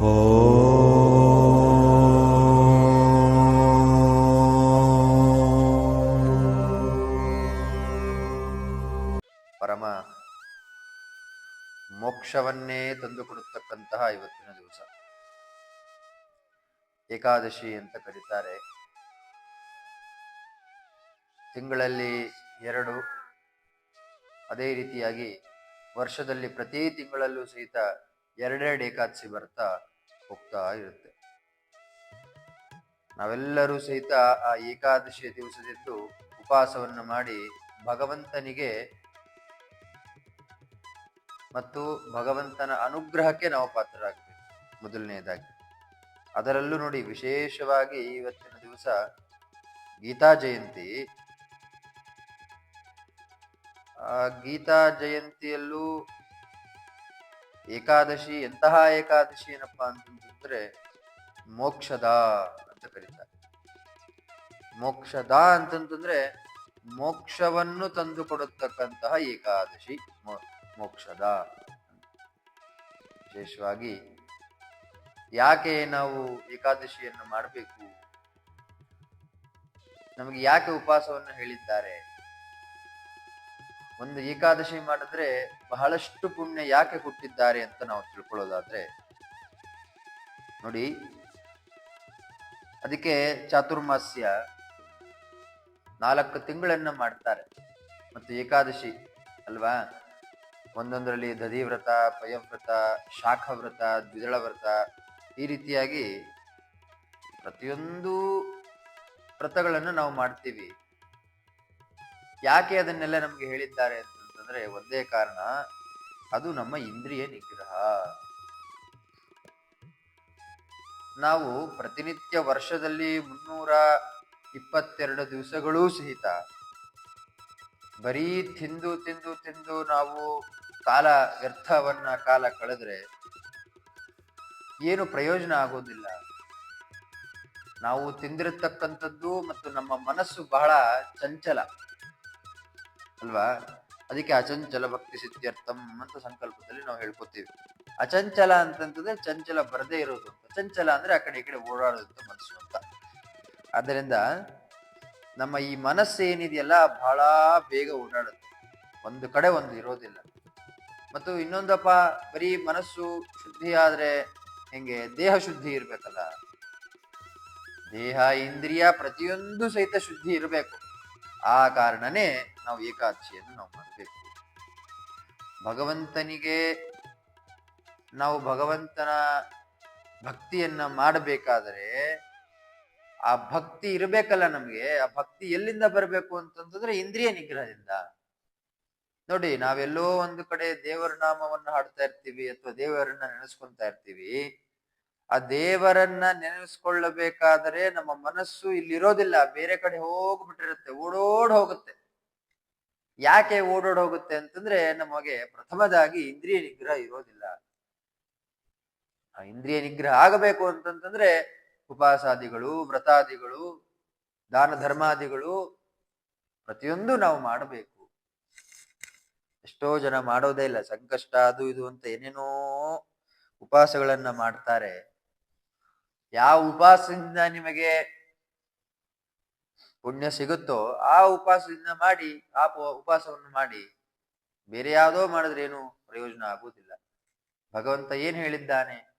ಪರಮ ಮೋಕ್ಷವನ್ನೇ ತಂದುಕೊಡುತ್ತಕ್ಕಂತಹ ಇವತ್ತಿನ ದಿವಸ. ಏಕಾದಶಿ ಅಂತ ಕರೀತಾರೆ. ತಿಂಗಳಲ್ಲಿ ಎರಡು, ಅದೇ ರೀತಿಯಾಗಿ ವರ್ಷದಲ್ಲಿ ಪ್ರತಿ ತಿಂಗಳಲ್ಲೂ ಸಹಿತ ಎರಡೆರಡು ಏಕಾದಶಿ ಬರ್ತಾ ಹೋಗ್ತಾ ಇರುತ್ತೆ. ನಾವೆಲ್ಲರೂ ಸಹಿತ ಆ ಏಕಾದಶಿಯ ದಿವಸದಿದ್ದು ಉಪವಾಸವನ್ನು ಮಾಡಿ ಭಗವಂತನಿಗೆ ಮತ್ತು ಭಗವಂತನ ಅನುಗ್ರಹಕ್ಕೆ ನಾವು ಪಾತ್ರರಾಗಬೇಕು. ಮೊದಲನೆಯದಾಗಿ ಅದರಲ್ಲೂ ನೋಡಿ ವಿಶೇಷವಾಗಿ ಇವತ್ತಿನ ದಿವಸ ಗೀತಾ ಜಯಂತಿ. ಆ ಗೀತಾ ಜಯಂತಿಯಲ್ಲೂ ಏಕಾದಶಿ, ಎಂತಹ ಏಕಾದಶಿ ಏನಪ್ಪಾ ಅಂತಂದ್ರೆ ಮೋಕ್ಷದ ಅಂತ ಕರೀತಾರೆ. ಮೋಕ್ಷದ ಅಂತಂತಂದ್ರೆ ಮೋಕ್ಷವನ್ನು ತಂದು ಕೊಡತಕ್ಕಂತಹ ಏಕಾದಶಿ ಮೋಕ್ಷದ. ವಿಶೇಷವಾಗಿ ಯಾಕೆ ನಾವು ಏಕಾದಶಿಯನ್ನು ಮಾಡಬೇಕು? ನಮಗೆ ಯಾಕೆ ಉಪವಾಸವನ್ನು ಹೇಳಿದ್ದಾರೆ? ಒಂದು ಏಕಾದಶಿ ಮಾಡಿದ್ರೆ ಬಹಳಷ್ಟು ಪುಣ್ಯ ಯಾಕೆ ಕೊಟ್ಟಿದ್ದಾರೆ ಅಂತ ನಾವು ತಿಳ್ಕೊಳ್ಳೋದಾದ್ರೆ, ನೋಡಿ, ಅದಕ್ಕೆ ಚಾತುರ್ಮಾಸ್ಯ ನಾಲ್ಕು ತಿಂಗಳನ್ನ ಮಾಡ್ತಾರೆ. ಮತ್ತು ಏಕಾದಶಿ ಅಲ್ವಾ? ಒಂದೊಂದರಲ್ಲಿ ದಧಿವ್ರತ, ಪಯವ್ರತ ಶಾಖ ವ್ರತ ದ್ವಿದಳ ವ್ರತ ಈ ರೀತಿಯಾಗಿ ಪ್ರತಿಯೊಂದು ವ್ರತಗಳನ್ನು ನಾವು ಮಾಡ್ತೀವಿ. ಯಾಕೆ ಅದನ್ನೆಲ್ಲ ನಮ್ಗೆ ಹೇಳಿದ್ದಾರೆ ಅಂತಂದ್ರೆ ಒಂದೇ ಕಾರಣ, ಅದು ನಮ್ಮ ಇಂದ್ರಿಯ ನಿಗ್ರಹ. ನಾವು ಪ್ರತಿನಿತ್ಯ ವರ್ಷದಲ್ಲಿ ಮುನ್ನೂರ ಇಪ್ಪತ್ತೆರಡು ದಿವಸಗಳೂ ಸಹಿತ ಬರೀ ತಿಂದು ತಿಂದು ತಿಂದು ನಾವು ಕಾಲ ವ್ಯರ್ಥವನ್ನ ಕಾಲ ಕಳೆದ್ರೆ ಏನು ಪ್ರಯೋಜನ ಆಗೋದಿಲ್ಲ. ನಾವು ತಿಂದಿರತಕ್ಕಂಥದ್ದು ಮತ್ತು ನಮ್ಮ ಮನಸ್ಸು ಬಹಳ ಚಂಚಲ. ಅಲ್ವಾ? ಅದಕ್ಕೆ ಅಚಂಚಲ ಭಕ್ತಿ ಸಿದ್ಧಾರ್ಥಂ ಅಂತ ಸಂಕಲ್ಪದಲ್ಲಿ ನಾವು ಹೇಳ್ಕೊತೀವಿ. ಅಚಂಚಲ ಅಂತಂತಂದ್ರೆ ಚಂಚಲ ಬರದೇ ಇರೋದು ಅಚಂಚಲ ಚಂಚಲ ಅಂದ್ರೆ ಆ ಕಡೆ ಈ ಕಡೆ ಓಡಾಡೋದಂತ ಮನಸ್ಸು ಅಂತ. ಆದ್ದರಿಂದ ನಮ್ಮ ಈ ಮನಸ್ಸು ಏನಿದೆಯಲ್ಲ, ಬಹಳ ಬೇಗ ಓಡಾಡುತ್ತೆ. ಒಂದು ಕಡೆ ಒಂದು ಇರೋದಿಲ್ಲ. ಮತ್ತು ಇನ್ನೊಂದಪ್ಪ, ಬರೀ ಮನಸ್ಸು ಶುದ್ಧಿ ಆದ್ರೆ ಹೆಂಗೆ? ದೇಹ ಶುದ್ಧಿ ಇರ್ಬೇಕಲ್ಲ. ದೇಹ, ಇಂದ್ರಿಯ ಪ್ರತಿಯೊಂದು ಸಹಿತ ಶುದ್ಧಿ ಇರಬೇಕು. ಆ ಕಾರಣನೇ ನಾವು ಏಕಾದಶಿಯನ್ನು ನಾವು ಮಾಡಬೇಕು. ಭಗವಂತನಿಗೆ ನಾವು ಭಗವಂತನ ಭಕ್ತಿಯನ್ನ ಮಾಡಬೇಕಾದರೆ ಆ ಭಕ್ತಿ ಇರಬೇಕಲ್ಲ ನಮ್ಗೆ, ಆ ಭಕ್ತಿ ಎಲ್ಲಿಂದ ಬರಬೇಕು ಅಂತಂದ್ರೆ ಇಂದ್ರಿಯ ನಿಗ್ರಹದಿಂದ. ನೋಡಿ, ನಾವೆಲ್ಲೋ ಒಂದು ಕಡೆ ದೇವರ ನಾಮವನ್ನು ಹಾಡ್ತಾ ಇರ್ತೀವಿ ಅಥವಾ ದೇವರನ್ನ ನೆನೆಸ್ಕೊಂತ ಇರ್ತೀವಿ. ಆ ದೇವರನ್ನ ನೆನೆಸ್ಕೊಳ್ಳಬೇಕಾದರೆ ನಮ್ಮ ಮನಸ್ಸು ಇಲ್ಲಿರೋದಿಲ್ಲ. ಬೇರೆ ಕಡೆ ಹೋಗ್ಬಿಟ್ಟಿರುತ್ತೆ, ಓಡೋಡ್ ಹೋಗುತ್ತೆ. ಯಾಕೆ ಓಡೋಡ್ ಹೋಗುತ್ತೆ ಅಂತಂದ್ರೆ ನಮಗೆ ಪ್ರಥಮದಾಗಿ ಇಂದ್ರಿಯ ನಿಗ್ರಹ ಇರೋದಿಲ್ಲ. ಆ ಇಂದ್ರಿಯ ನಿಗ್ರಹ ಆಗಬೇಕು ಅಂತಂತಂದ್ರೆ ಉಪಾಸಾದಿಗಳು, ವ್ರತಾದಿಗಳು, ದಾನ ಧರ್ಮಾದಿಗಳು ಪ್ರತಿಯೊಂದು ನಾವು ಮಾಡಬೇಕು. ಎಷ್ಟೋ ಜನ ಮಾಡೋದೇ ಇಲ್ಲ. ಸಂಕಷ್ಟ ಅದು ಇದು ಅಂತ ಏನೇನೋ ಉಪವಾಸಗಳನ್ನ ಮಾಡ್ತಾರೆ. ಯಾವ ಉಪವಾಸದಿಂದ ನಿಮಗೆ ಪುಣ್ಯ ಸಿಗುತ್ತೋ ಆ ಉಪವಾಸದಿಂದ ಮಾಡಿ, ಆ ಉಪವಾಸವನ್ನು ಮಾಡಿ, ಬೇರೆ ಯಾವುದೋ ಮಾಡಿದ್ರೆ ಏನು ಪ್ರಯೋಜನ ಆಗುವುದಿಲ್ಲ. ಭಗವಂತ ಏನ್ ಹೇಳಿದ್ದಾನೆ?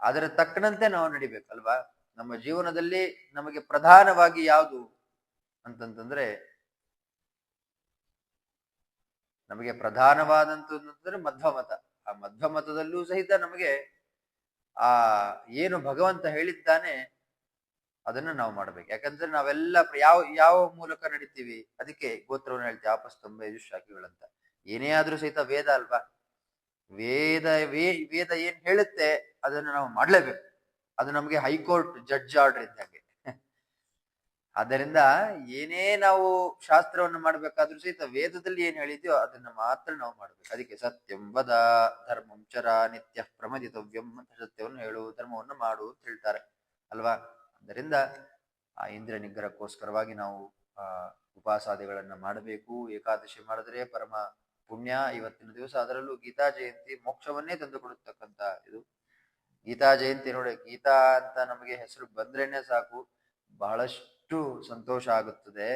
ಅದರ ತಕ್ಕನಂತೆ ನಾವು ನಡಿಬೇಕಲ್ವಾ? ನಮ್ಮ ಜೀವನದಲ್ಲಿ ನಮಗೆ ಪ್ರಧಾನವಾಗಿ ಯಾವುದು ಅಂತಂತಂದ್ರೆ, ನಮಗೆ ಪ್ರಧಾನವಾದಂತಂದ್ರೆ ಮಧ್ವಮತ. ಆ ಮಧ್ವಮತದಲ್ಲೂ ಸಹಿತ ನಮಗೆ ಆ ಏನು ಭಗವಂತ ಹೇಳಿದ್ದಾನೆ ಅದನ್ನ ನಾವು ಮಾಡ್ಬೇಕು. ಯಾಕಂದ್ರೆ ನಾವೆಲ್ಲ ಯಾವ ಯಾವ ಮೂಲಕ ನಡಿತೀವಿ? ಅದಕ್ಕೆ ಗೋತ್ರವನ್ನು ಹೇಳ್ತೀವಿ ಆಪಸ್ತಂಭ ಶಾಖೆಗಳಂತ ಏನೇ ಆದ್ರೂ ಸಹಿತ ವೇದ ಅಲ್ವಾ? ವೇದ, ವೇ, ವೇದ ಏನ್ ಹೇಳುತ್ತೆ ಅದನ್ನ ನಾವು ಮಾಡ್ಲೇಬೇಕು. ಅದು ನಮಗೆ ಹೈಕೋರ್ಟ್ ಜಡ್ಜ್ ಆರ್ಡರ್ ಇದ್ದಂಗೆ. ಆದ್ದರಿಂದ ಏನೇ ನಾವು ಶಾಸ್ತ್ರವನ್ನು ಮಾಡ್ಬೇಕಾದ್ರೂ ಸಹಿತ ವೇದದಲ್ಲಿ ಏನ್ ಹೇಳಿದ್ಯೋ ಅದನ್ನ ಮಾತ್ರ ನಾವು ಮಾಡ್ಬೇಕು. ಅದಕ್ಕೆ ಸತ್ಯಂ ವದ ಧರ್ಮಂ ಚರ ನಿತ್ಯ ಪ್ರಮದಿತವ್ಯಂ ಅಂತ ಸತ್ಯವನ್ನು ಹೇಳು, ಧರ್ಮವನ್ನು ಮಾಡು ಅಂತ ಹೇಳ್ತಾರೆ. ಅಲ್ವಾ? ಆದ್ದರಿಂದ ಆ ಇಂದ್ರ ನಿಗ್ರಹಕ್ಕೋಸ್ಕರವಾಗಿ ನಾವು ಆ ಉಪಾಸಾದಿಗಳನ್ನ ಮಾಡಬೇಕು. ಏಕಾದಶಿ ಮಾಡಿದ್ರೆ ಪರಮ ಪುಣ್ಯ. ಇವತ್ತಿನ ದಿವಸ ಅದರಲ್ಲೂ ಗೀತಾ ಜಯಂತಿ ಮೋಕ್ಷವನ್ನೇ ತಂದುಕೊಡುತ್ತಕ್ಕಂತ ಇದು. ಗೀತಾ ಜಯಂತಿ ನೋಡಿ ಗೀತಾ ಅಂತ ನಮಗೆ ಹೆಸರು ಬಂದ್ರೇನೆ ಸಾಕು. ಬಹಳಷ್ಟು ಸಂತೋಷ ಆಗುತ್ತದೆ.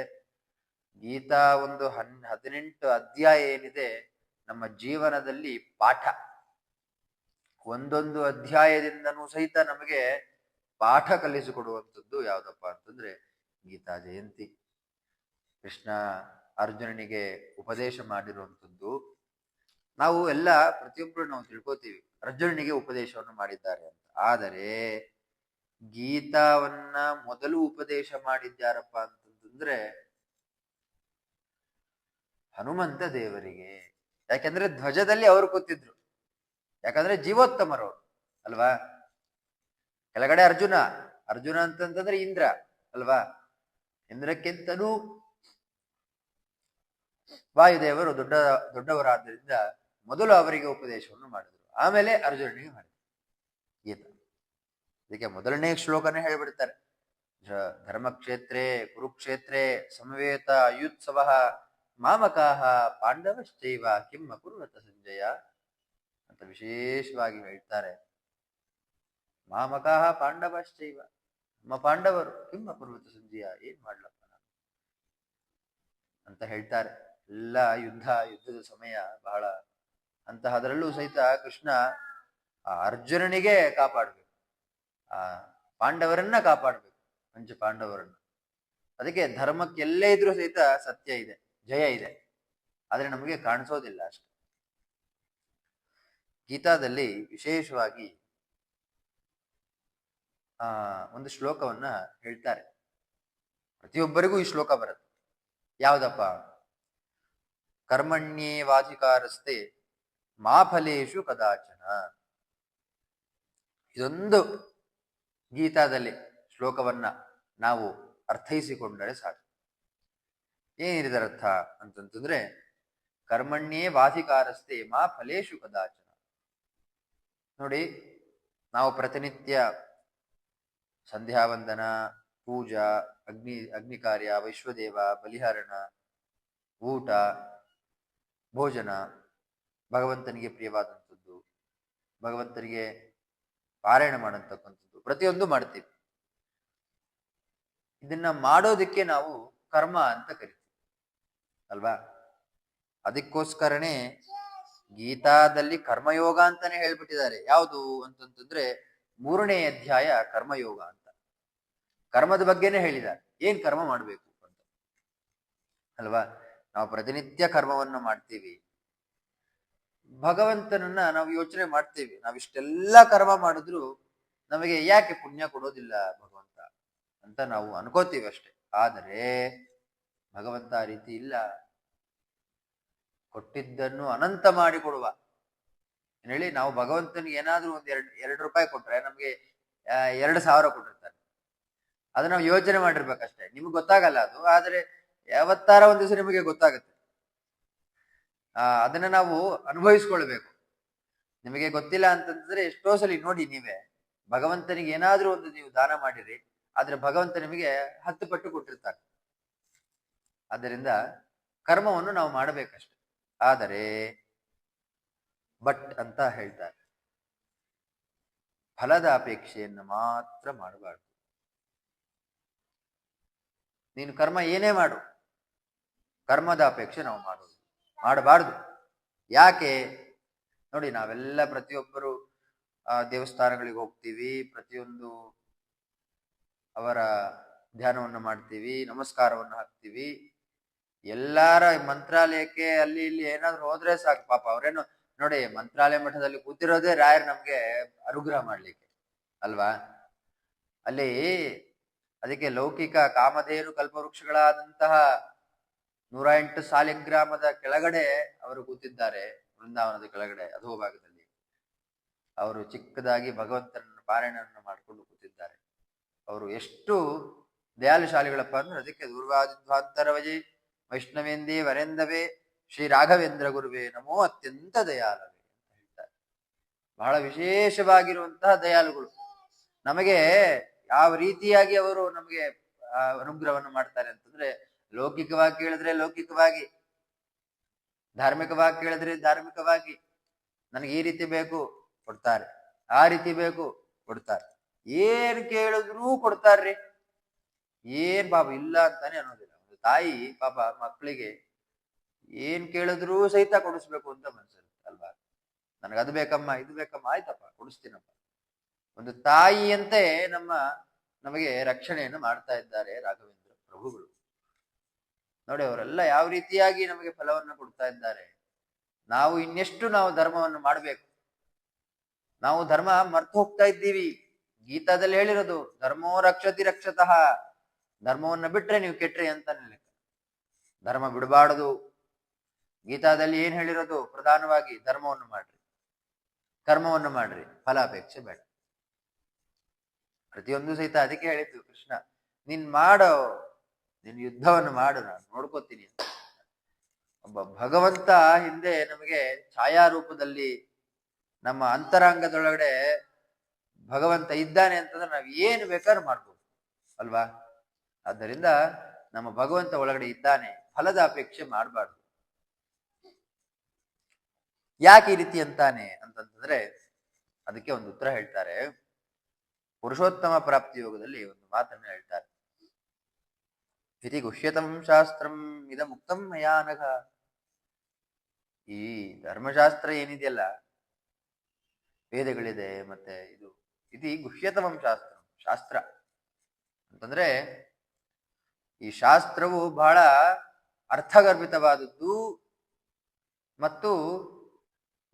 ಗೀತಾ ಒಂದು ಹನ್, ಹದಿನೆಂಟು ಅಧ್ಯಾಯ ಏನಿದೆ, ನಮ್ಮ ಜೀವನದಲ್ಲಿ ಪಾಠ. ಒಂದೊಂದು ಅಧ್ಯಾಯದಿಂದನೂ ಸಹಿತ ನಮಗೆ ಪಾಠ ಕಲಿಸಿಕೊಡುವಂಥದ್ದು ಯಾವುದಪ್ಪ ಅಂತಂದ್ರೆ ಗೀತಾ ಜಯಂತಿ. ಕೃಷ್ಣ ಅರ್ಜುನನಿಗೆ ಉಪದೇಶ ಮಾಡಿರುವಂಥದ್ದು. ನಾವು ಎಲ್ಲ ಪ್ರತಿಯೊಬ್ಬರು ನಾವು ತಿಳ್ಕೊತೀವಿ, ಅರ್ಜುನನಿಗೆ ಉಪದೇಶವನ್ನು ಮಾಡಿದ್ದಾರೆ ಅಂತ. ಆದರೆ ಗೀತಾವನ್ನ ಮೊದಲು ಉಪದೇಶ ಮಾಡಿದ್ಯಾರಪ್ಪ ಅಂತಂದ್ರೆ ಹನುಮಂತ ದೇವರಿಗೆ. ಯಾಕೆಂದ್ರೆ ಧ್ವಜದಲ್ಲಿ ಅವರು ಕೂತಿದ್ರು. ಯಾಕಂದ್ರೆ ಜೀವೋತ್ತಮರು ಅಲ್ವಾ? ಕೆಳಗಡೆ ಅರ್ಜುನ ಅರ್ಜುನ ಅಂತಂತಂದ್ರೆ ಇಂದ್ರ, ಅಲ್ವಾ? ಇಂದ್ರಕ್ಕಿಂತಲೂ ವಾಯುದೇವರು ದೊಡ್ಡ, ದೊಡ್ಡವರಾದ್ದರಿಂದ ಮೊದಲು ಅವರಿಗೆ ಉಪದೇಶವನ್ನು ಮಾಡಿದ್ರು. ಆಮೇಲೆ ಅರ್ಜುನಿಗೆ ಮಾಡಿದ್ರು ಗೀತ. ಇದಕ್ಕೆ ಮೊದಲನೇ ಶ್ಲೋಕನೇ ಹೇಳ್ಬಿಡ್ತಾರೆ. ಧರ್ಮಕ್ಷೇತ್ರೇ, ಕುರುಕ್ಷೇತ್ರೇ, ಸಮವೇತ, ಅಯುತ್ಸವ, ಮಾಮಕಾಹ, ಪಾಂಡವಶ್ಚೈವ ಕಿಮ್ಮ ಕುರುವತ ಸಂಜಯ ಅಂತ ವಿಶೇಷವಾಗಿ ಹೇಳ್ತಾರೆ. ಮಾಮಕಾಹ, ಪಾಂಡವಶ್ಚೈವ, ನಮ್ಮ ಪಾಂಡವರು ಕಿಮ್ಮ ಕುರುವತ ಸಂಜಯ, ಏನ್ ಮಾಡ್ಲಪ್ಪ ಅಂತ ಹೇಳ್ತಾರೆ. ಎಲ್ಲ ಯುದ್ಧ, ಯುದ್ಧದ ಸಮಯ ಬಹಳ, ಅಂತಹದರಲ್ಲೂ ಸಹಿತ ಕೃಷ್ಣ ಆ ಅರ್ಜುನನಿಗೆ ಕಾಪಾಡ್ಬೇಕು. ಆ, ಪಾಂಡವರನ್ನ ಕಾಪಾಡ್ಬೇಕು, ಪಂಚ ಪಾಂಡವರನ್ನ. ಅದಕ್ಕೆ ಧರ್ಮಕ್ಕೆ ಎಲ್ಲೇ ಇದ್ರೂ ಸಹಿತ ಸತ್ಯ ಇದೆ, ಜಯ ಇದೆ. ಆದ್ರೆ ನಮಗೆ ಕಾಣಿಸೋದಿಲ್ಲ ಅಷ್ಟೆ. ಗೀತಾದಲ್ಲಿ ವಿಶೇಷವಾಗಿ, ಆ, ಒಂದು ಶ್ಲೋಕವನ್ನ ಹೇಳ್ತಾರೆ. ಪ್ರತಿಯೊಬ್ಬರಿಗೂ ಈ ಶ್ಲೋಕ ಬರುತ್ತೆ. ಯಾವ್ದಪ್ಪ? ಕರ್ಮಣ್ಯೇವಾಧಿಕಾರಸ್ತೆ ಮಾ ಫಲೇಶು ಕದಾಚನ. ಇದೊಂದು ಗೀತಾದಲ್ಲಿ ಶ್ಲೋಕವನ್ನ ನಾವು ಅರ್ಥೈಸಿಕೊಂಡರೆ ಸಾಕು. ಏನಿದೆ ಅರ್ಥ ಅಂತಂತಂದ್ರೆ, ಕರ್ಮಣ್ಯೇ ವಾಧಿಕಾರಸ್ತೆ ಮಾ ಫಲೇಶು ಕದಾಚನ. ನೋಡಿ, ನಾವು ಪ್ರತಿನಿತ್ಯ ಸಂಧ್ಯಾವಂದನ, ಪೂಜಾ, ಅಗ್ನಿ ಅಗ್ನಿ ಕಾರ್ಯ ವೈಶ್ವದೇವ, ಬಲಿಹರಣ, ಊಟ, ಭೋಜನ ಭಗವಂತನಿಗೆ ಪ್ರಿಯವಾದಂಥದ್ದು. ಭಗವಂತನಿಗೆ ಪಾರಾಯಣ ಮಾಡತಕ್ಕಂಥದ್ದು. ಪ್ರತಿಯೊಂದು ಮಾಡ್ತೀವಿ. ಇದನ್ನ ಮಾಡೋದಕ್ಕೆ ನಾವು ಕರ್ಮ ಅಂತ ಕರಿತೀವಿ. ಅಲ್ವಾ? ಅದಕ್ಕೋಸ್ಕರನೇ ಗೀತಾದಲ್ಲಿ ಕರ್ಮಯೋಗ ಅಂತಾನೆ ಹೇಳ್ಬಿಟ್ಟಿದ್ದಾರೆ. ಯಾವುದು ಅಂತಂತಂದ್ರೆ ಮೂರನೇ ಅಧ್ಯಾಯ ಕರ್ಮಯೋಗ ಅಂತ. ಕರ್ಮದ ಬಗ್ಗೆನೇ ಹೇಳಿದ್ದಾರೆ. ಏನ್ ಕರ್ಮ ಮಾಡ್ಬೇಕು ಅಂತ. ಅಲ್ವಾ? ನಾವು ಪ್ರತಿನಿತ್ಯ ಕರ್ಮವನ್ನು ಮಾಡ್ತೀವಿ. ಭಗವಂತನನ್ನ ನಾವು ಯೋಚನೆ ಮಾಡ್ತೇವೆ. ನಾವ್ ಇಷ್ಟೆಲ್ಲ ಕರ್ಮ ಮಾಡಿದ್ರು ನಮಗೆ ಯಾಕೆ ಪುಣ್ಯ ಕೊಡೋದಿಲ್ಲ ಭಗವಂತ ಅಂತ ನಾವು ಅನ್ಕೋತೀವಿ ಅಷ್ಟೆ. ಆದರೆ ಭಗವಂತ ಆ ರೀತಿ ಇಲ್ಲ. ಕೊಟ್ಟಿದ್ದನ್ನು ಅನಂತ ಮಾಡಿ ಕೊಡುವ. ಹೇಳಿ ನಾವು ಭಗವಂತನಿಗೆ ಏನಾದ್ರೂ ಒಂದ್ ಎರಡ್, ಎರಡು ರೂಪಾಯಿ ಕೊಟ್ರೆ ನಮ್ಗೆ ಎರಡು ಸಾವಿರ ಕೊಟ್ಟಿರ್ತಾರೆ. ಅದು ನಾವು ಯೋಚನೆ ಮಾಡಿರ್ಬೇಕಷ್ಟೇ. ನಿಮ್ಗೆ ಗೊತ್ತಾಗಲ್ಲ ಅದು. ಆದ್ರೆ ಯಾವತ್ತಾರ ಒಂದ್ ದಿವಸ ನಿಮಗೆ ಗೊತ್ತಾಗುತ್ತೆ. ಅದನ್ನ ನಾವು ಅನುಭವಿಸ್ಕೊಳ್ಬೇಕು. ನಿಮಗೆ ಗೊತ್ತಿಲ್ಲ ಅಂತಂದ್ರೆ ಎಷ್ಟೋ ಸಲ ನೋಡಿ ನೀವೇ, ಭಗವಂತನಿಗೆ ಏನಾದ್ರೂ ಒಂದು ನೀವು ದಾನ ಮಾಡಿರಿ, ಆದ್ರೆ ಭಗವಂತ ನಿಮಗೆ ಹತ್ತು ಪಟ್ಟು ಕೊಟ್ಟಿರ್ತಾರೆ ಆದ್ದರಿಂದ ಕರ್ಮವನ್ನು ನಾವು ಮಾಡಬೇಕಷ್ಟೆ. ಆದರೆ, ಬಟ್ ಅಂತ ಹೇಳ್ತಾರೆ. ಫಲದ ಅಪೇಕ್ಷೆಯನ್ನು ಮಾತ್ರ ಮಾಡಬಾರ್ದು. ನೀನು ಕರ್ಮ ಏನೇ ಮಾಡು, ಕರ್ಮದ ಅಪೇಕ್ಷೆ ನಾವು ಮಾಡೋದು. ಮಾಡಬಾರ್ದು. ಯಾಕೆ? ನೋಡಿ, ನಾವೆಲ್ಲ ಪ್ರತಿಯೊಬ್ಬರು ದೇವಸ್ಥಾನಗಳಿಗೆ ಹೋಗ್ತೀವಿ, ಪ್ರತಿಯೊಂದು ಅವರ ಧ್ಯಾನವನ್ನು ಮಾಡ್ತೀವಿ, ನಮಸ್ಕಾರವನ್ನು ಹಾಕ್ತೀವಿ. ಎಲ್ಲಾರ ಮಂತ್ರಾಲಯಕ್ಕೆ ಅಲ್ಲಿ ಇಲ್ಲಿ ಏನಾದ್ರು ಹೋದ್ರೆ ಸಾಕು. ಪಾಪ ಅವ್ರೇನು, ನೋಡಿ, ಮಂತ್ರಾಲಯ ಮಠದಲ್ಲಿ ಕೂತಿರೋದೇ ರಾಯರ್ ನಮ್ಗೆ ಅನುಗ್ರಹ ಮಾಡ್ಲಿಕ್ಕೆ, ಅಲ್ವಾ? ಅಲ್ಲಿ ಅದಕ್ಕೆ ಲೌಕಿಕ ಕಾಮಧೇನು ಕಲ್ಪವೃಕ್ಷಗಳಾದಂತಹ ನೂರ ಎಂಟು ಸಾಲಿಗ್ರಾಮದ ಕೆಳಗಡೆ ಅವರು ಕೂತಿದ್ದಾರೆ, ವೃಂದಾವನದ ಕೆಳಗಡೆ ಅಧೋ ಭಾಗದಲ್ಲಿ ಅವರು ಚಿಕ್ಕದಾಗಿ ಭಗವಂತನನ್ನು ಪಾರಾಯಣವನ್ನು ಮಾಡಿಕೊಂಡು ಕೂತಿದ್ದಾರೆ. ಅವರು ಎಷ್ಟು ದಯಾಳುಶಾಲಿಗಳಪ್ಪ ಅಂದ್ರೆ ಅದಕ್ಕೆ ದುರ್ವಾದಿಧ್ವಾಂತರವಜಿ ವೈಷ್ಣವೇಂದೇ ವರೇಂದವೇ ಶ್ರೀ ರಾಘವೇಂದ್ರ ಗುರುವೇ ನಮೋ ಅತ್ಯಂತ ದಯಾಲವೇ ಅಂತ ಹೇಳ್ತಾರೆ. ಬಹಳ ವಿಶೇಷವಾಗಿರುವಂತಹ ದಯಾಳುಗಳು ನಮಗೆ ಯಾವ ರೀತಿಯಾಗಿ ಅವರು ನಮಗೆ ಅನುಗ್ರಹವನ್ನು ಮಾಡ್ತಾರೆ ಅಂತಂದ್ರೆ ಲೌಕಿಕವಾಗಿ ಕೇಳಿದ್ರೆ ಲೌಕಿಕವಾಗಿ, ಧಾರ್ಮಿಕವಾಗಿ ಕೇಳಿದ್ರೆ ಧಾರ್ಮಿಕವಾಗಿ ನನಗೆ ಈ ರೀತಿ ಬೇಕು, ಕೊಡ್ತಾರೆ. ಆ ರೀತಿ ಬೇಕು, ಕೊಡ್ತಾರೆ. ಏನ್ ಕೇಳಿದ್ರೂ ಕೊಡ್ತಾರ್ರಿ. ಏನ್ ಪಾಪ ಇಲ್ಲ ಅಂತಾನೆ ಅನ್ನೋದಿಲ್ಲ. ಒಂದು ತಾಯಿ ಪಾಪ ಮಕ್ಕಳಿಗೆ ಏನ್ ಕೇಳಿದ್ರೂ ಸಹಿತ ಕೊಡಿಸ್ಬೇಕು ಅಂತ ಮನ್ಸಿರುತ್ತೆ ಅಲ್ವಾ? ನನಗೆ ಅದು ಬೇಕಮ್ಮ, ಇದು ಬೇಕಮ್ಮ, ಆಯ್ತಪ್ಪ, ಕೊಡಿಸ್ತೀನಪ್ಪ. ಒಂದು ತಾಯಿಯಂತೆ ನಮ್ಮ ನಮಗೆ ರಕ್ಷಣೆಯನ್ನು ಮಾಡ್ತಾ ಇದ್ದಾರೆ ರಾಘವೇಂದ್ರ ಪ್ರಭುಗಳು. ನೋಡಿ, ಅವರೆಲ್ಲ ಯಾವ ರೀತಿಯಾಗಿ ನಮಗೆ ಫಲವನ್ನು ಕೊಡ್ತಾ ಇದ್ದಾರೆ? ನಾವು ಇನ್ನೆಷ್ಟು ನಾವು ಧರ್ಮವನ್ನು ಮಾಡಬೇಕು? ನಾವು ಧರ್ಮ ಮರ್ತು ಹೋಗ್ತಾ ಇದ್ದೀವಿ. ಗೀತಾದಲ್ಲಿ ಹೇಳಿರೋದು, ಧರ್ಮೋ ರಕ್ಷತಿ ರಕ್ಷತಃ. ಧರ್ಮವನ್ನ ಬಿಟ್ರೆ ನೀವು ಕೆಟ್ರಿ ಅಂತ ಲೆಕ್ಕ ಧರ್ಮ ಬಿಡಬಾರದು. ಗೀತಾದಲ್ಲಿ ಏನ್ ಹೇಳಿರೋದು? ಪ್ರಧಾನವಾಗಿ ಧರ್ಮವನ್ನು ಮಾಡ್ರಿ. ಕರ್ಮವನ್ನು ಮಾಡ್ರಿ. ಫಲಾಪೇಕ್ಷೆ ಬೇಡ. ಪ್ರತಿಯೊಂದು ಸಹಿತ ಅದಕ್ಕೆ ಹೇಳಿದ್ದು ಕೃಷ್ಣ, ನೀನ್ ಮಾಡೋ ನೀನ್ ಯುದ್ಧವನ್ನು ಮಾಡು, ನಾನು ನೋಡ್ಕೋತೀನಿ ಒಬ್ಬ ಭಗವಂತ ಹಿಂದೆ ನಮಗೆ ಛಾಯಾರೂಪದಲ್ಲಿ ನಮ್ಮ ಅಂತರಂಗದೊಳಗಡೆ ಭಗವಂತ ಇದ್ದಾನೆ ಅಂತಂದ್ರೆ ನಾವ್ ಏನು ಬೇಕಾದ್ರೂ ಮಾಡ್ಬೋದು, ಅಲ್ವಾ? ಆದ್ದರಿಂದ ನಮ್ಮ ಭಗವಂತ ಒಳಗಡೆ ಇದ್ದಾನೆ ಫಲದ ಅಪೇಕ್ಷೆ ಮಾಡಬಾರ್ದು. ಯಾಕೆ ಈ ರೀತಿ ಅಂತಾನೆ ಅಂತಂತಂದ್ರೆ ಅದಕ್ಕೆ ಒಂದು ಉತ್ತರ ಹೇಳ್ತಾರೆ. ಪುರುಷೋತ್ತಮ ಪ್ರಾಪ್ತಿ ಯೋಗದಲ್ಲಿ ಒಂದು ಮಾತನ್ನು ಹೇಳ್ತಾರೆ. ಇತಿ ಗುಹ್ಯತಂ ಶಾಸ್ತ್ರಂ ಇದ ಮುಕ್ತಂ ಮಯಾನಘ ಈ ಧರ್ಮಶಾಸ್ತ್ರ ಏನಿದೆಯಲ್ಲ? ವೇದಗಳಿದೆ ಮತ್ತೆ ಇದು. ಇತಿ ಗುಹ್ಯತಮಂ ಶಾಸ್ತ್ರ ಶಾಸ್ತ್ರ. ಅಂತಂದ್ರೆ ಈ ಶಾಸ್ತ್ರವು ಬಹಳ ಅರ್ಥಗರ್ಭಿತವಾದದ್ದು ಮತ್ತು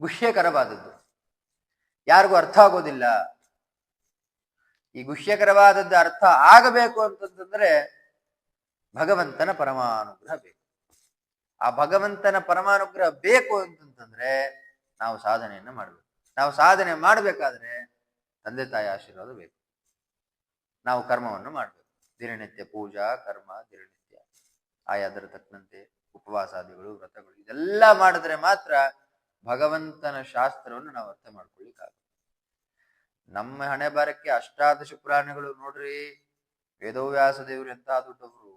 ಗುಹ್ಯಕರವಾದದ್ದು. ಯಾರಿಗೂ ಅರ್ಥ ಆಗೋದಿಲ್ಲ. ಈ ಗುಹ್ಯಕರವಾದದ್ದು ಅರ್ಥ ಆಗಬೇಕು ಅಂತಂತಂದ್ರೆ ಭಗವಂತನ ಪರಮಾನುಗ್ರಹ ಬೇಕು. ಆ ಭಗವಂತನ ಪರಮಾನುಗ್ರಹ ಬೇಕು ಅಂತಂತಂದ್ರೆ ನಾವು ಸಾಧನೆಯನ್ನ ಮಾಡಬೇಕು. ನಾವು ಸಾಧನೆ ಮಾಡಬೇಕಾದ್ರೆ ತಂದೆ ತಾಯಿ ಆಶೀರ್ವಾದ ಬೇಕು. ನಾವು ಕರ್ಮವನ್ನು ಮಾಡಬೇಕು. ದಿನನಿತ್ಯ ಪೂಜಾ, ಕರ್ಮ, ದಿನನಿತ್ಯ ಆಯಾದರ ತಕ್ಕಂತೆ ಉಪವಾಸಾದಿಗಳು, ವ್ರತಗಳು ಇದೆಲ್ಲ ಮಾಡಿದ್ರೆ ಮಾತ್ರ ಭಗವಂತನ ಶಾಸ್ತ್ರವನ್ನು ನಾವು ಅರ್ಥ ಮಾಡ್ಕೊಳ್ಳಿಕ್ಕಾಗ ನಮ್ಮ ಹಣೆ ಬಾರಕ್ಕೆ ಅಷ್ಟಾದಶ ಪುರಾಣಗಳು ನೋಡ್ರಿ ವೇದವ್ಯಾಸ ದೇವರು ಎಂತ ದೊಡ್ಡವರು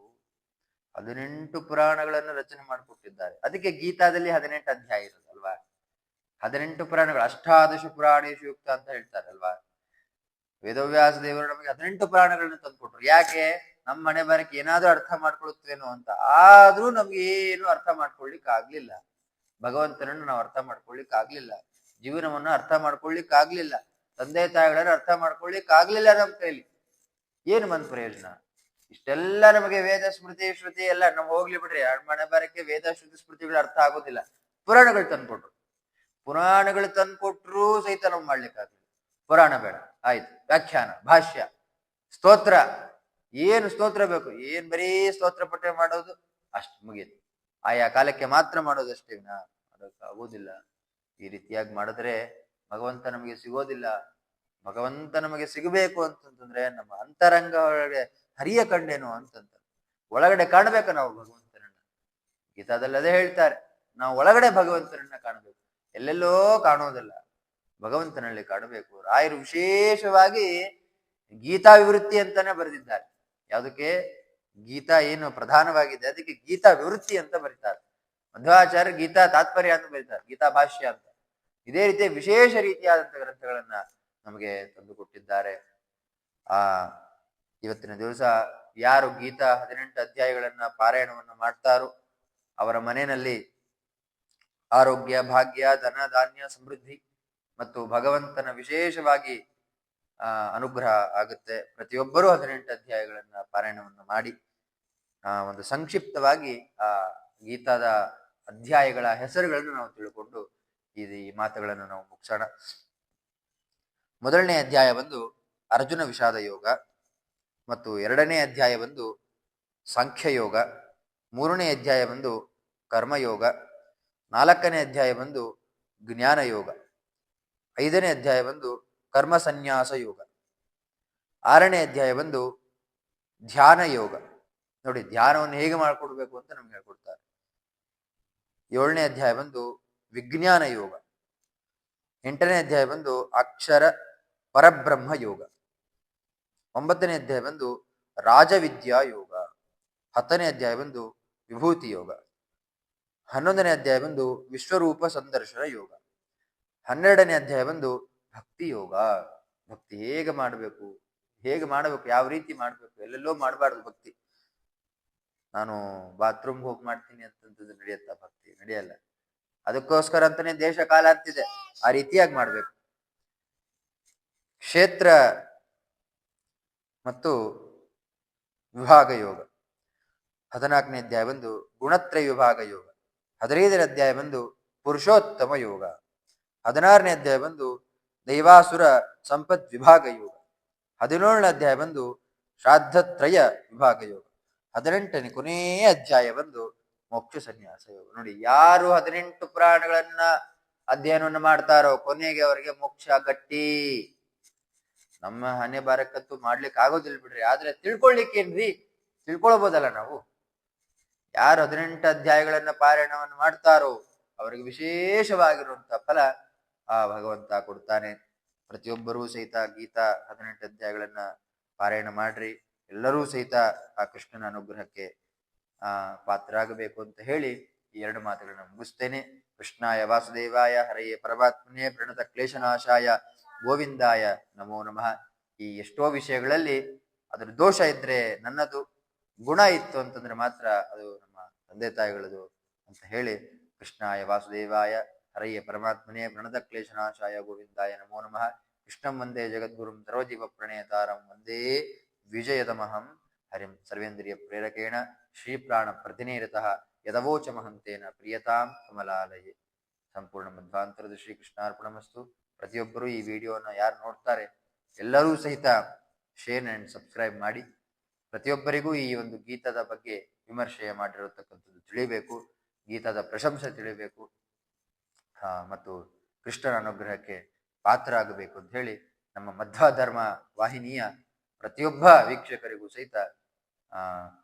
ಹದಿನೆಂಟು ಪುರಾಣಗಳನ್ನು ರಚನೆ ಮಾಡಿಕೊಟ್ಟಿದ್ದಾರೆ. ಅದಕ್ಕೆ ಗೀತಾದಲ್ಲಿ ಹದಿನೆಂಟು ಅಧ್ಯಾಯ ಇರೋದಲ್ವಾ ಹದಿನೆಂಟು ಪುರಾಣಗಳು, ಅಷ್ಟಾದಶ ಪುರಾಣೇಶು ಯುಕ್ತ ಅಂತ ಹೇಳ್ತಾರಲ್ವಾ? ವೇದವ್ಯಾಸ ದೇವರು ನಮಗೆ ಹದಿನೆಂಟು ಪುರಾಣಗಳನ್ನ ತಂದುಕೊಟ್ರು. ಯಾಕೆ? ನಮ್ಮ ಮನೆ ಬರಕ್ಕೆ ಏನಾದ್ರೂ ಅರ್ಥ ಮಾಡ್ಕೊಳ್ಳುತ್ತೇನೋ ಅಂತ. ಆದ್ರೂ ನಮ್ಗೆ ಏನು ಅರ್ಥ ಮಾಡ್ಕೊಳ್ಲಿಕ್ಕೆ ಆಗ್ಲಿಲ್ಲ ಭಗವಂತನನ್ನು ನಾವು ಅರ್ಥ ಮಾಡ್ಕೊಳ್ಲಿಕ್ಕೆ ಆಗ್ಲಿಲ್ಲ ಜೀವನವನ್ನು ಅರ್ಥ ಮಾಡ್ಕೊಳ್ಲಿಕ್ಕೆ ಆಗ್ಲಿಲ್ಲ ತಂದೆ ತಾಯಿಗಳನ್ನು ಅರ್ಥ ಮಾಡ್ಕೊಳ್ಲಿಕ್ಕೆ ಆಗ್ಲಿಲ್ಲ ನಮ್ಮ ಕೈಲಿ. ಏನು ಬಂದ್ ಪ್ರಯೋಜನ ಇಷ್ಟೆಲ್ಲ ನಮಗೆ ವೇದ ಸ್ಮೃತಿ ಶ್ರುತಿ ಎಲ್ಲ ನಾವು ಹೋಗ್ಲಿ ಬಿಡ್ರಿ. ಮನೆ ಬರಕ್ಕೆ ವೇದ ಶ್ರುತಿ ಸ್ಮೃತಿಗಳು ಅರ್ಥ ಆಗೋದಿಲ್ಲ. ಪುರಾಣಗಳು ತಂದ್ಕೊಟ್ರು. ಪುರಾಣಗಳು ತಂದ್ಕೊಟ್ರು ಸಹಿತ ನಾವು ಮಾಡ್ಲಿಕ್ಕಾಗಲಿಲ್ಲ. ಪುರಾಣ ಬೇಡ. ಆಯ್ತು. ವ್ಯಾಖ್ಯಾನ, ಭಾಷ್ಯ, ಸ್ತೋತ್ರ. ಏನು ಸ್ತೋತ್ರ ಬೇಕು? ಏನ್ ಬರೀ ಸ್ತೋತ್ರ ಪಠ್ಯ ಮಾಡೋದು? ಅಷ್ಟು ಮುಗೀತು ಆಯಾ ಕಾಲಕ್ಕೆ ಮಾತ್ರ ಮಾಡೋದಷ್ಟೇ ವಿನ. ಅದಕ್ಕೆ ಆಗೋದಿಲ್ಲ. ಈ ರೀತಿಯಾಗಿ ಮಾಡಿದ್ರೆ ಭಗವಂತ ನಮಗೆ ಸಿಗೋದಿಲ್ಲ. ಭಗವಂತ ನಮಗೆ ಸಿಗಬೇಕು ಅಂತಂತಂದ್ರೆ ನಮ್ಮ ಅಂತರಂಗ ಒಳಗಡೆ ಹರಿಯ ಕಂಡೇನು ಅಂತಂತ ಒಳಗಡೆ ಕಾಣಬೇಕು ನಾವು ಭಗವಂತನನ್ನ. ಗೀತಾದಲ್ಲಿ ಅದೇ ಹೇಳ್ತಾರೆ, ನಾವು ಒಳಗಡೆ ಭಗವಂತನನ್ನ ಕಾಣಬೇಕು. ಎಲ್ಲೆಲ್ಲೋ ಕಾಣೋದಿಲ್ಲ. ಭಗವಂತನಲ್ಲಿ ಕಾಣಬೇಕು. ರಾಯರು ವಿಶೇಷವಾಗಿ ಗೀತಾ ವಿವೃತ್ತಿ ಅಂತಾನೆ ಬರೆದಿದ್ದಾರೆ. ಯಾವುದಕ್ಕೆ? ಗೀತಾ ಏನು ಪ್ರಧಾನವಾಗಿದೆ, ಅದಕ್ಕೆ ಗೀತಾ ವಿವೃತ್ತಿ ಅಂತ ಬರೀತಾರೆ. ಮಧ್ವಾಚಾರ್ಯ ಗೀತಾ ತಾತ್ಪರ್ಯ ಅಂತ ಬರೀತಾರೆ, ಗೀತಾ ಭಾಷ್ಯ ಅಂತ. ಇದೇ ರೀತಿಯ ವಿಶೇಷ ರೀತಿಯಾದಂತಹ ಗ್ರಂಥಗಳನ್ನ ನಮಗೆ ತಂದುಕೊಟ್ಟಿದ್ದಾರೆ ಆ ಇವತ್ತಿನ ದಿವಸ ಯಾರು ಗೀತಾ ಹದಿನೆಂಟು ಅಧ್ಯಾಯಗಳನ್ನ ಪಾರಾಯಣವನ್ನು ಮಾಡ್ತಾರೋ ಅವರ ಮನೆಯಲ್ಲಿ ಆರೋಗ್ಯ, ಭಾಗ್ಯ, ಧನ, ಧಾನ್ಯ, ಸಮೃದ್ಧಿ ಮತ್ತು ಭಗವಂತನ ವಿಶೇಷವಾಗಿ ಅನುಗ್ರಹ ಆಗುತ್ತೆ. ಪ್ರತಿಯೊಬ್ಬರೂ ಹದಿನೆಂಟು ಅಧ್ಯಾಯಗಳನ್ನ ಪಾರಾಯಣವನ್ನು ಮಾಡಿ ಒಂದು ಸಂಕ್ಷಿಪ್ತವಾಗಿ, ಆ, ಗೀತಾದ ಅಧ್ಯಾಯಗಳ ಹೆಸರುಗಳನ್ನು ನಾವು ತಿಳ್ಕೊಂಡು ಈ ಮಾತುಗಳನ್ನು ನಾವು ಮುಗಿಸೋಣ. ಮೊದಲನೇ ಅಧ್ಯಾಯ ಬಂದು ಅರ್ಜುನ ವಿಷಾದ ಯೋಗ. ಮತ್ತು ಎರಡನೇ ಅಧ್ಯಾಯ ಬಂದು ಸಂಖ್ಯಯೋಗ, ಮೂರನೇ ಅಧ್ಯಾಯ ಬಂದು ಕರ್ಮಯೋಗ, ನಾಲ್ಕನೇ ಅಧ್ಯಾಯ ಬಂದು ಜ್ಞಾನ ಯೋಗ ಐದನೇ ಅಧ್ಯಾಯ ಬಂದು ಕರ್ಮ ಸನ್ಯಾಸ ಯೋಗ ಆರನೇ ಅಧ್ಯಾಯ ಬಂದು ಧ್ಯಾನ ಯೋಗ ನೋಡಿ, ಧ್ಯಾನವನ್ನು ಹೇಗೆ ಮಾಡಿಕೊಡ್ಬೇಕು ಅಂತ ನಮ್ಗೆ ಹೇಳ್ಕೊಡ್ತಾರೆ. ಏಳನೇ ಅಧ್ಯಾಯ ಬಂದು ವಿಜ್ಞಾನ ಯೋಗ ಎಂಟನೇ ಅಧ್ಯಾಯ ಬಂದು ಅಕ್ಷರ ಪರಬ್ರಹ್ಮ ಯೋಗ ಒಂಬತ್ತನೇ ಅಧ್ಯಾಯ ಬಂದು ರಾಜವಿದ್ಯಾ ಯೋಗ ಹತ್ತನೇ ಅಧ್ಯಾಯ ಬಂದು ವಿಭೂತಿ ಯೋಗ ಹನ್ನೊಂದನೇ ಅಧ್ಯಾಯ ಬಂದು ವಿಶ್ವರೂಪ ಸಂದರ್ಶನ ಯೋಗ. ಹನ್ನೆರಡನೇ ಅಧ್ಯಾಯ ಬಂದು ಭಕ್ತಿ ಯೋಗ ಭಕ್ತಿ ಹೇಗೆ ಮಾಡಬೇಕು? ಹೇಗೆ ಮಾಡಬೇಕು? ಯಾವ ರೀತಿ ಮಾಡಬೇಕು? ಎಲ್ಲೆಲ್ಲೋ ಮಾಡಬಾರ್ದು ಭಕ್ತಿ. ನಾನು ಬಾತ್ರೂಮ್ಗೆ ಹೋಗಿ ಮಾಡ್ತೀನಿ ಅಂತಂದ್ರೆ ನಡೆಯತ್ತ ಭಕ್ತಿ? ನಡೆಯಲ್ಲ. ಅದಕ್ಕೋಸ್ಕರ ಅಂತಾನೆ ದೇಶ ಕಾಲ ಆ ರೀತಿಯಾಗಿ ಮಾಡ್ಬೇಕು. ಕ್ಷೇತ್ರ ಮತ್ತು ವಿಭಾಗ ಯೋಗ. ಹದಿನಾಲ್ಕನೇ ಅಧ್ಯಾಯ ಬಂದು ಗುಣತ್ರಯ ವಿಭಾಗ ಯೋಗ. ಹದಿನೈದನೇ ಅಧ್ಯಾಯ ಬಂದು ಪುರುಷೋತ್ತಮ ಯೋಗ. ಹದಿನಾರನೇ ಅಧ್ಯಾಯ ಬಂದು ದೈವಾಸುರ ಸಂಪತ್ ವಿಭಾಗ ಯೋಗ. ಹದಿನೇಳನೇ ಅಧ್ಯಾಯ ಬಂದು ಶ್ರಾದ್ದತ್ರಯ ವಿಭಾಗ ಯೋಗ. ಹದಿನೆಂಟನೇ ಕೊನೆಯ ಅಧ್ಯಾಯ ಬಂದು ಮೋಕ್ಷ ಸನ್ಯಾಸ ಯೋಗ. ನೋಡಿ, ಯಾರು ಹದಿನೆಂಟು ಪುರಾಣಗಳನ್ನ ಅಧ್ಯಯನವನ್ನು ಮಾಡ್ತಾರೋ ಕೊನೆಗೆ ಅವರಿಗೆ ಮೋಕ್ಷ ಗಟ್ಟಿ. ನಮ್ಮ ಹಣೆ ಬಾರಕ್ಕಂತೂ ಮಾಡ್ಲಿಕ್ಕೆ ಆಗೋದಿಲ್ಲ ಬಿಡ್ರಿ. ಆದ್ರೆ ತಿಳ್ಕೊಳ್ಳಿಕ್ಕೇನ್ರಿ ತಿಳ್ಕೊಳ್ಬೋದಲ್ಲ ನಾವು? ಯಾರು ಹದಿನೆಂಟು ಅಧ್ಯಾಯಗಳನ್ನ ಪಾರಾಯಣವನ್ನು ಮಾಡ್ತಾರೋ, ಅವರಿಗೆ ವಿಶೇಷವಾಗಿರುವಂತ ಫಲ ಆ ಭಗವಂತ ಕೊಡ್ತಾನೆ. ಪ್ರತಿಯೊಬ್ಬರೂ ಸಹಿತ ಗೀತಾ ಹದಿನೆಂಟು ಅಧ್ಯಾಯಗಳನ್ನ ಪಾರಾಯಣ ಮಾಡ್ರಿ. ಎಲ್ಲರೂ ಸಹಿತ ಆ ಕೃಷ್ಣನ ಅನುಗ್ರಹಕ್ಕೆ ಆ ಪಾತ್ರರಾಗಬೇಕು ಅಂತ ಹೇಳಿ ಈ ಎರಡು ಮಾತುಗಳನ್ನ ಮುಗಿಸ್ತೇನೆ. ಕೃಷ್ಣಾಯ ವಾಸುದೇವಾಯ ಹರೆಯೇ ಪರಮಾತ್ಮನೇ ಪ್ರಣತ ಕ್ಲೇಶನಾಶಾಯ ಗೋವಿಂದಾಯ ನಮೋ ನಮಃ. ಈ ಎಷ್ಟೋ ವಿಷಯಗಳಲ್ಲಿ ಅದರ ದೋಷ ಇದ್ರೆ ನನ್ನದು ಗುಣ ಇತ್ತು ಅಂತಂದ್ರೆ ಮಾತ್ರ ಅದು ನಮ್ಮ ತಂದೆ ತಾಯಿಗಳದು ಅಂತ ಹೇಳಿ ಕೃಷ್ಣಾಯ ವಾಸುದೇವಾಯ ಹರಯ್ಯ ಪರಮಾತ್ಮನೇ ಪ್ರಣದ ಕ್ಲೇಶನಾಶಾಯ ಗೋವಿಂದಾಯ ನಮೋ ನಮಃ. ಕೃಷ್ಣಂ ವಂದೇ ಜಗದ್ಗುರುಂ ಸರ್ವಜೀವ ಪ್ರಣೇತಾರಂ ವಂದೇ ವಿಜಯದಮಹಂ ಹರಿಂ ಸರ್ವೇಂದ್ರಿಯ ಪ್ರೇರಕೇಣ ಶ್ರೀಪ್ರಾಣ ಪ್ರತಿನಿರತಃ ಯದವೋಚ ಮಹಂತೇನ ಪ್ರಿಯತಾಂ ಕಮಲಾಲಯೇ. ಸಂಪೂರ್ಣ ಮಧ್ವಾಂತರದ ಶ್ರೀ ಕೃಷ್ಣಾರ್ಪಣಮಸ್ತು ಪ್ರತಿಯೊಬ್ಬರು ಈ ವಿಡಿಯೋನ ಯಾರು ನೋಡ್ತಾರೆ ಎಲ್ಲರೂ ಸಹಿತ ಶೇರ್ ಅಂಡ್ ಸಬ್ಸ್ಕ್ರೈಬ್ ಮಾಡಿ. ಪ್ರತಿಯೊಬ್ಬರಿಗೂ ಈ ಒಂದು ಗೀತದ ಬಗ್ಗೆ ವಿಮರ್ಶೆ ಮಾಡಿರತಕ್ಕಂಥದ್ದು ತಿಳಿಬೇಕು, ಗೀತದ ಪ್ರಶಂಸೆ ತಿಳಿಬೇಕು ಮತ್ತು ಕೃಷ್ಣನ ಅನುಗ್ರಹಕ್ಕೆ ಪಾತ್ರ ಆಗಬೇಕು ಅಂತ ಹೇಳಿ ನಮ್ಮ ಮಧ್ವ ಧರ್ಮ ವಾಹಿನಿಯ ಪ್ರತಿಯೊಬ್ಬ ವೀಕ್ಷಕರಿಗೂ ಸಹಿತ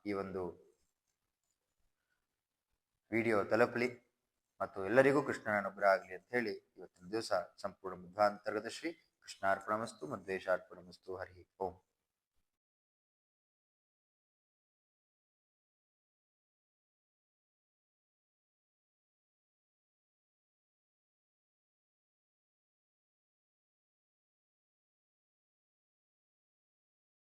ಈ ಒಂದು ವಿಡಿಯೋ ತಲುಪಲಿ. ಮತ್ತು ಎಲ್ಲರಿಗೂ ಕೃಷ್ಣನ ಅನುಗ್ರಹ ಆಗಲಿ ಅಂತ ಹೇಳಿ ಇವತ್ತಿನ ದಿವಸ ಸಂಪೂರ್ಣ ಮಧ್ವಾಂತರ್ಗತ ಶ್ರೀ ಕೃಷ್ಣಾರ್ಪಣಮಸ್ತು ಮಧ್ವೇಶಾರ್ಪಣಮಸ್ತು ಹರಿ ಓಂ.